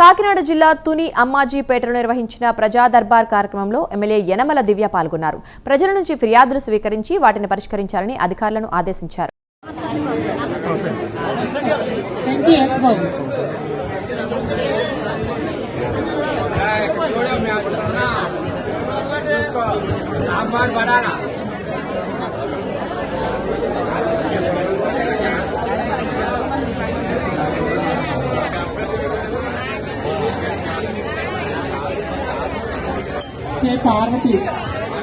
కాకినాడ జిల్లా తుని అమ్మాజీపేటలో నిర్వహించిన ప్రజా దర్బార్ కార్యక్రమంలో ఎమ్మెల్యే యనమల దివ్య పాల్గొన్నారు. ప్రజల నుంచి ఫిర్యాదులు స్వీకరించి వాటిని పరిష్కరించాలని అధికారులను ఆదేశించారు. é a arma aqui.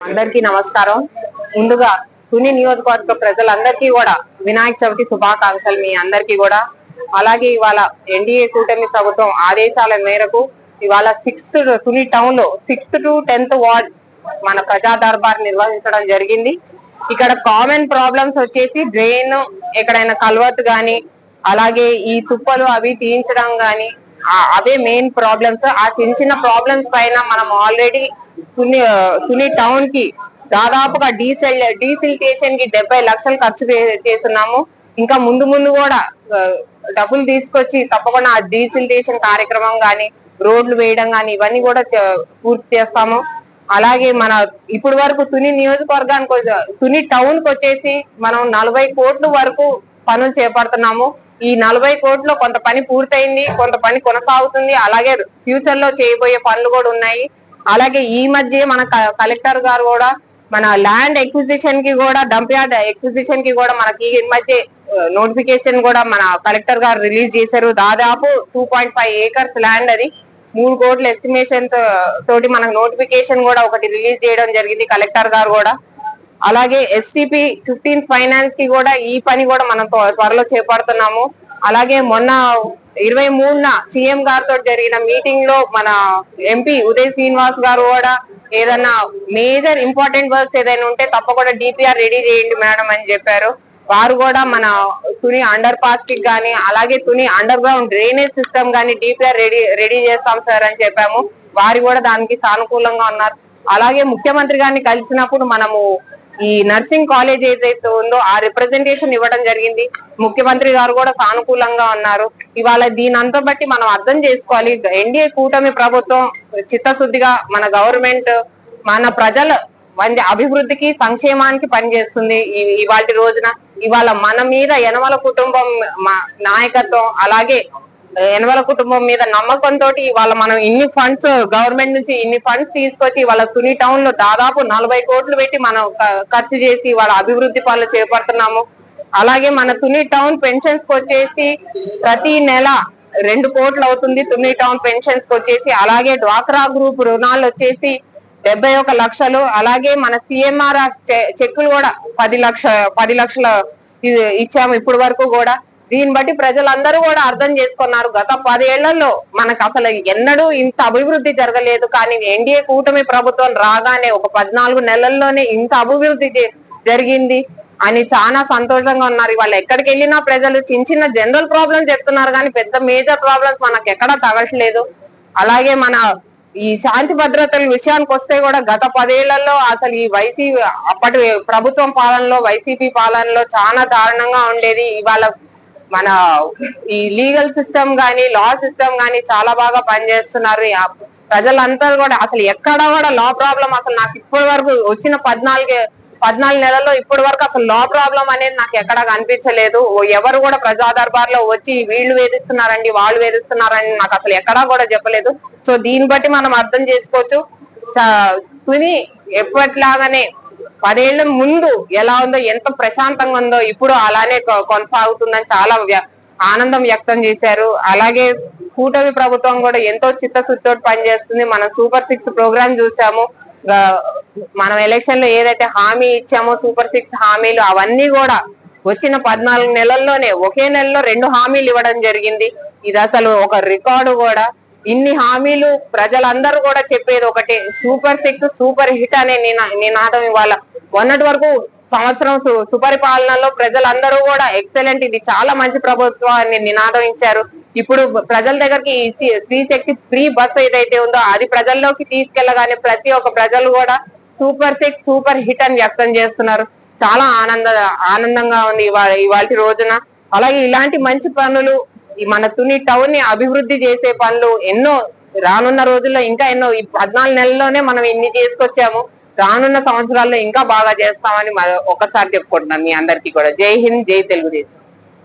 అందరికీ నమస్కారం. ముందుగా తుని నియోజకవర్గ ప్రజలందరికీ కూడా వినాయక చవితి శుభాకాంక్షలు మీ అందరికీ కూడా. అలాగే ఇవాళ ఎన్డీఏ కూటమి ప్రభుత్వం ఆదేశాల మేరకు ఇవాళ సిక్స్త్ తుని టౌన్లో సిక్స్త్ టు టెన్త్ వార్డ్ మన ప్రజా దర్బార్ నిర్వహించడం జరిగింది. ఇక్కడ కామన్ ప్రాబ్లమ్స్ వచ్చేసి డ్రైన్ ఎక్కడైనా కల్వర్ట్ గాని అలాగే ఈ తుప్పలు అవి తీయించడం గాని అవే మెయిన్ ప్రాబ్లమ్స్ ఆ చిన్న చిన్న ప్రాబ్లమ్స్ పైన మనం ఆల్రెడీ తుని తుని టౌన్కి దాదాపుగా డీసెల్ డీసిల్టేషన్కి డెబ్బై లక్షలు ఖర్చు చేస్తున్నాము. ఇంకా ముందు ముందు కూడా డబ్బులు తీసుకొచ్చి తప్పకుండా ఆ డీసిల్టేషన్ కార్యక్రమం గాని రోడ్లు వేయడం గాని ఇవన్నీ కూడా పూర్తి చేస్తాము. అలాగే మన ఇప్పుడు వరకు తుని నియోజకవర్గానికి తుని టౌన్కి వచ్చేసి మనం నలభై కోట్ల వరకు పనులు చేపడుతున్నాము. ఈ నలభై కోట్లో కొంత పని పూర్తయింది కొంత పని కొనసాగుతుంది. అలాగే ఫ్యూచర్లో చేయబోయే పనులు కూడా ఉన్నాయి. అలాగే ఈ మధ్య మన క- కలెక్టర్ గారు కూడా మన ల్యాండ్ ఎక్విజిషన్కి కూడా డంప్ యార్డ్ ఎక్విజిషన్కి కూడా మనకి ఈ మధ్య నోటిఫికేషన్ కూడా మన కలెక్టర్ గారు రిలీజ్ చేశారు. దాదాపు two point five acres land అది. మూడు కోట్ల ఎస్టిమేషన్ తోటి మనకు నోటిఫికేషన్ కూడా ఒకటి రిలీజ్ చేయడం జరిగింది కలెక్టర్ గారు కూడా. అలాగే ఎస్టిపి ఫిఫ్టీన్ ఫైనాన్స్కి కూడా ఈ పని కూడా మనం త్వరలో చేపడుతున్నాము. అలాగే మొన్న ఇరవై మూడున సీఎం గారితో జరిగిన మీటింగ్లో మన ఎంపీ ఉదయ్ శ్రీనివాస్ గారు కూడా ఏదన్నా మేజర్ ఇంపార్టెంట్ వర్క్స్ ఏదైనా ఉంటే తప్పకుండా డిపిఆర్ రెడీ చేయండి మేడం అని చెప్పారు. వారు కూడా మన తుని అండర్ పాస్కి గానీ అలాగే Tuni underground drainage system గానీ డిపిఆర్ రెడీ రెడీ చేస్తాం సార్ అని చెప్పాము. వారు కూడా దానికి సానుకూలంగా ఉన్నారు. అలాగే ముఖ్యమంత్రి గారిని కలిసినప్పుడు మనము ఈ నర్సింగ్ కాలేజ్ ఏదైతే ఉందో ఆ రిప్రజెంటేషన్ ఇవ్వడం జరిగింది. ముఖ్యమంత్రి గారు కూడా సానుకూలంగా ఉన్నారు. ఇవాళ దీని అంతా బట్టి మనం అర్థం చేసుకోవాలి. ఎన్డీఏ కూటమి ప్రభుత్వం చిత్తశుద్ధిగా మన గవర్నమెంట్ మన ప్రజల మంది అభివృద్ధికి సంక్షేమానికి పనిచేస్తుంది ఈ- ఇవాళ రోజున. ఇవాళ మన మీద యనమల కుటుంబం నాయకత్వం అలాగే యనమల కుటుంబం మీద నమ్మకంతో ఇవాళ మనం ఇన్ని ఫండ్స్ గవర్నమెంట్ నుంచి ఇన్ని ఫండ్స్ తీసుకొచ్చి వాళ్ళ తుని టౌన్లో దాదాపు నలభై కోట్లు పెట్టి మనం ఖర్చు చేసి వాళ్ళ అభివృద్ధి పనులు చేపడుతున్నాము. అలాగే మన తుని టౌన్ పెన్షన్స్కి వచ్చేసి ప్రతి నెల రెండు కోట్లు అవుతుంది తుని టౌన్ పెన్షన్స్కి వచ్చేసి. అలాగే డ్వాక్రా గ్రూప్ రుణాలు వచ్చేసి డెబ్బై ఒక లక్షలు. అలాగే మన సిఎంఆర్ చెక్కులు కూడా పది లక్ష పది లక్షల ఇచ్చాము ఇప్పుడు వరకు కూడా. దీన్ని బట్టి ప్రజలందరూ కూడా అర్థం చేసుకున్నారు. గత పదేళ్ళలో మనకు అసలు ఎన్నడూ ఇంత అభివృద్ధి జరగలేదు. కానీ ఎన్డీఏ కూటమి ప్రభుత్వం రాగానే ఒక పద్నాలుగు నెలల్లోనే ఇంత అభివృద్ధి జరిగింది. అని చాలా సంతోషంగా ఉన్నారు. వాళ్ళు ఎక్కడికి వెళ్ళినా ప్రజలు చిన్న చిన్న జనరల్ ప్రాబ్లమ్స్ చెప్తున్నారు. కానీ పెద్ద మేజర్ ప్రాబ్లమ్స్ మనకు ఎక్కడా తగట్లేదు అలాగే మన ఈ శాంతి భద్రతల విషయానికి వస్తే కూడా గత పదేళ్ళలో అసలు ఈ వైసీపీ అప్పటి ప్రభుత్వం పాలనలో వైసీపీ పాలనలో చాలా దారుణంగా ఉండేది. ఇవాళ మన ఈ లీగల్ సిస్టమ్ గానీ లా సిస్టమ్ గానీ చాలా బాగా పనిచేస్తున్నారు. ఆ ప్రజలంతా కూడా అసలు ఎక్కడ కూడా లా ప్రాబ్లం అసలు నాకు ఇప్పటి వరకు వచ్చిన పద్నాలుగు పద్నాలుగు నెలల్లో ఇప్పటి వరకు అసలు లా ప్రాబ్లం అనేది నాకు ఎక్కడ కనిపించలేదు. ఎవరు కూడా ప్రజా దర్బార్లో వచ్చి వీళ్ళు వేధిస్తున్నారండి వాళ్ళు వేధిస్తున్నారని నాకు అసలు ఎక్కడా కూడా చెప్పలేదు. సో దీన్ని బట్టి మనం అర్థం చేసుకోవచ్చు. తుని ఎప్పటిలాగానే పదేళ్ళ ముందు ఎలా ఉందో ఎంత ప్రశాంతంగా ఉందో ఇప్పుడు అలానే కొ- కొనసాగుతుందని చాలా వ్య- ఆనందం వ్యక్తం చేశారు. అలాగే కూటమి ప్రభుత్వం కూడా ఎంతో చిత్తశుద్ధితో పనిచేస్తుంది. మనం సూపర్ సిక్స్ ప్రోగ్రామ్ చూసాము. మనం ఎలక్షన్లో ఏదైతే హామీ ఇచ్చామో సూపర్ సిక్స్ హామీలు అవన్నీ కూడా వచ్చిన పద్నాలుగు నెలల్లోనే ఒకే నెలలో రెండు హామీలు ఇవ్వడం జరిగింది. ఇది అసలు ఒక రికార్డు కూడా. ఇన్ని హామీలు ప్రజలందరూ కూడా చెప్పేది ఒకటే. సూపర్ సిక్స్ సూపర్ హిట్ అనే నినాదం ఇవాళ. మొన్నటి వరకు సంవత్సరం సుపరిపాలనలో ప్రజలందరూ కూడా ఎక్సలెంట్ ఇది. చాలా మంచి ప్రభుత్వం అని నినాదం ఇచ్చారు. ఇప్పుడు ప్రజల దగ్గరికి స్త్రీ శక్తి ఫ్రీ బస్ ఏదైతే ఉందో అది ప్రజల్లోకి తీసుకెళ్ళగానే ప్రతి ఒక్క ప్రజలు కూడా సూపర్ సిక్స్ సూపర్ హిట్ అని వ్యక్తం చేస్తున్నారు. చాలా ఆనంద ఆనందంగా ఉంది ఇవాళ ఇవాళ రోజున. అలాగే ఇలాంటి మంచి పనులు మన తుని టౌన్ని అభివృద్ధి చేసే పనులు ఎన్నో రానున్న రోజుల్లో ఇంకా ఎన్నో ఈ పద్నాలుగు నెలల్లోనే మనం ఇన్ని చేసుకొచ్చాము రానున్న సంవత్సరాల్లో ఇంకా బాగా చేస్తామని మరి ఒకసారి చెప్పుకుంటున్నాను మీ అందరికీ కూడా. జై హింద్ జై తెలుగుదేశం.